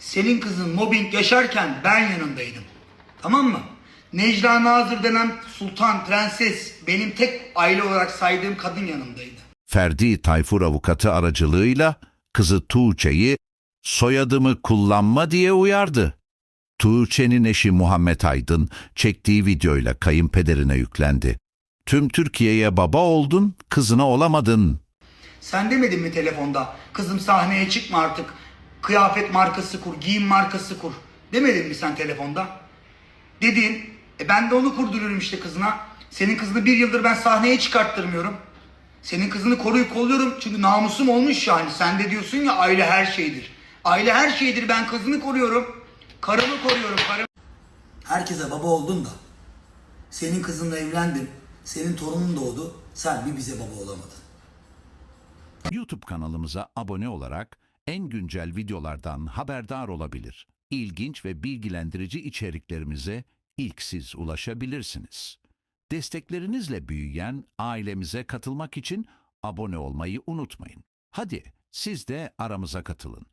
senin kızın mobbing yaşarken ben yanındaydım. Tamam mı? Necla Nazır denen sultan, prenses benim tek aile olarak saydığım kadın yanımdaydı. Ferdi Tayfur avukatı aracılığıyla kızı Tuğçe'yi soyadımı kullanma diye uyardı. Tuğçe'nin eşi Muhammed Aydın çektiği videoyla kayınpederine yüklendi. Tüm Türkiye'ye baba oldun, kızına olamadın. Sen demedin mi telefonda kızım sahneye çıkma artık kıyafet markası kur, giyim markası kur. Demedin mi sen telefonda? Dedin. E ben de onu kurduruyorum işte kızına. Senin kızını bir yıldır ben sahneye çıkarttırmıyorum. Senin kızını koruyup kolluyorum çünkü namusum olmuş yani. Sen de diyorsun ya aile her şeydir. Aile her şeydir ben kızını koruyorum. Karımı koruyorum karımı. Herkese baba oldun da. Senin kızınla evlendim. Senin torunun doğdu. Sen bir bize baba olamadın. YouTube kanalımıza abone olarak en güncel videolardan haberdar olabilir. İlginç ve bilgilendirici içeriklerimize ilk siz ulaşabilirsiniz. Desteklerinizle büyüyen ailemize katılmak için abone olmayı unutmayın. Hadi siz de aramıza katılın.